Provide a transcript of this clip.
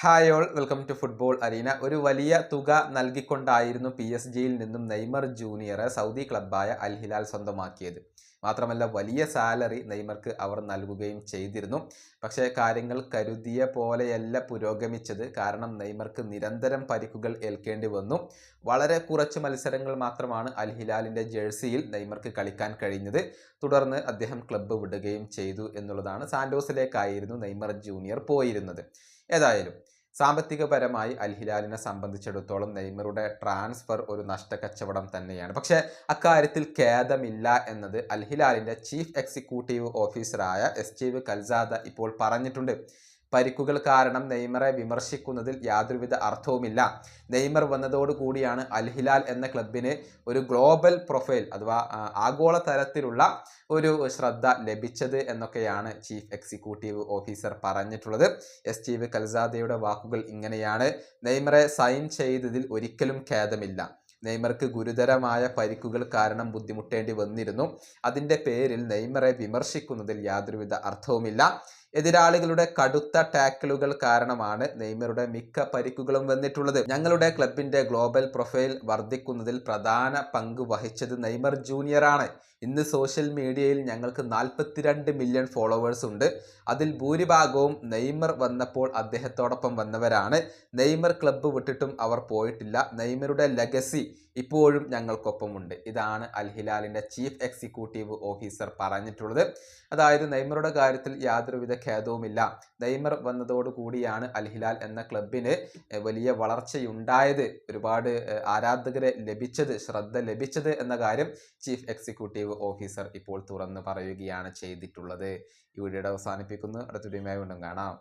Hi all welcome to football arena ഒരു വലിയ തുക നൽകിക്കൊണ്ടായിരുന്നു പി എസ് ജിയിൽ നിന്നും നെയ്മർ ജൂനിയറെ സൗദി ക്ലബ്ബായ അൽഹിലാൽ സ്വന്തമാക്കിയത്. മാത്രമല്ല വലിയ സാലറി നെയ്മർക്ക് അവർ നൽകുകയും ചെയ്തിരുന്നു. പക്ഷേ കാര്യങ്ങൾ കരുതിയ പോലെയല്ല പുരോഗമിച്ചത്. കാരണം നെയ്മർക്ക് നിരന്തരം പരിക്കുകൾ ഏൽക്കേണ്ടി വന്നു. വളരെ കുറച്ച് മത്സരങ്ങൾ മാത്രമാണ് അൽ ഹിലാലിന്റെ ജേഴ്സിയിൽ നെയ്മർക്ക് കളിക്കാൻ കഴിഞ്ഞത്. തുടർന്ന് അദ്ദേഹം ക്ലബ്ബ് വിടുകയും ചെയ്തു എന്നുള്ളതാണ് സാന്റോസിലേക്കായിരുന്നു നെയ്മർ ജൂനിയർ പോയിരുന്നത്. ഏതായാലും സാമ്പത്തികപരമായി അൽഹിലാലിനെ സംബന്ധിച്ചിടത്തോളം നെയ്മറുടെ ട്രാൻസ്ഫർ ഒരു നഷ്ടക്കച്ചവടം തന്നെയാണ്. പക്ഷേ അക്കാര്യത്തിൽ ഖേദമില്ല എന്നത് അൽ ഹിലാലിന്റെ ചീഫ് എക്സിക്യൂട്ടീവ് ഓഫീസറായ എസ് ടി വി കൽസാദ ഇപ്പോൾ പറഞ്ഞിട്ടുണ്ട്. പരിക്കുകൾ കാരണം നെയ്മറെ വിമർശിക്കുന്നതിൽ യാതൊരുവിധ അർത്ഥവുമില്ല. നെയ്മർ വന്നതോടുകൂടിയാണ് അൽ ഹിലാൽ എന്ന ക്ലബിന് ഒരു ഗ്ലോബൽ പ്രൊഫൈൽ അഥവാ ആഗോള തലത്തിലുള്ള ഒരു ശ്രദ്ധ ലഭിച്ചത് എന്നൊക്കെയാണ് ചീഫ് എക്സിക്യൂട്ടീവ് ഓഫീസർ പറഞ്ഞിട്ടുള്ളത്. എസ്. ടി. കൽസാദയുടെ വാക്കുകൾ ഇങ്ങനെയാണ്. നെയ്മറെ സൈൻ ചെയ്തതിൽ ഒരിക്കലും ഖേദമില്ല. നെയ്മർക്ക് ഗുരുതരമായ പരിക്കുകൾ കാരണം ബുദ്ധിമുട്ടേണ്ടി വന്നിരുന്നു. അതിന്റെ പേരിൽ നെയ്മറെ വിമർശിക്കുന്നതിൽ യാതൊരുവിധ അർത്ഥവുമില്ല. എതിരാളികളുടെ കടുത്ത ടാക്കിളുകൾ കാരണമാണ് നെയ്മറുടെ മിക്ക പരിക്കുകളും വന്നിട്ടുള്ളത്. ഞങ്ങളുടെ ക്ലബിന്റെ ഗ്ലോബൽ പ്രൊഫൈൽ വർദ്ധിക്കുന്നതിൽ പ്രധാന പങ്ക് വഹിച്ചത് നെയ്മർ ജൂനിയർ ആണ്. ഇന്ന് സോഷ്യൽ മീഡിയയിൽ ഞങ്ങൾക്ക് നാൽപ്പത്തിരണ്ട് മില്യൺ ഫോളോവേഴ്സ് ഉണ്ട്. അതിൽ ഭൂരിഭാഗവും നെയ്മർ വന്നപ്പോൾ അദ്ദേഹത്തോടൊപ്പം വന്നവരാണ്. നെയ്മർ ക്ലബ്ബ് വിട്ടിട്ടും അവർ പോയിട്ടില്ല. നെയ്മറുടെ ലെഗസി ഇപ്പോഴും ഞങ്ങൾക്കൊപ്പമുണ്ട്. ഇതാണ് അൽ ഹിലാലിന്റെ ചീഫ് എക്സിക്യൂട്ടീവ് ഓഫീസർ പറഞ്ഞിട്ടുള്ളത്. അതായത് നെയ്മറുടെ കാര്യത്തിൽ യാതൊരുവിധ ഖേദവുമില്ല. നെയ്മർ വന്നതോടുകൂടിയാണ് കൂടിയാണ് അൽഹിലാൽ എന്ന ക്ലബിന് വലിയ വളർച്ചയുണ്ടായത്. ഒരുപാട് ആരാധകരെ ലഭിച്ചത് ശ്രദ്ധ ലഭിച്ചത് എന്ന കാര്യം ചീഫ് എക്സിക്യൂട്ടീവ് ഓഫീസർ ഇപ്പോൾ തുറന്നു പറയുകയാണ് ചെയ്തിട്ടുള്ളത്. ഈ വീഡിയോയുടെ അവസാനിപ്പിക്കുന്നു. അടുത്ത വീഡിയോയുമായി വീണ്ടും കാണാം.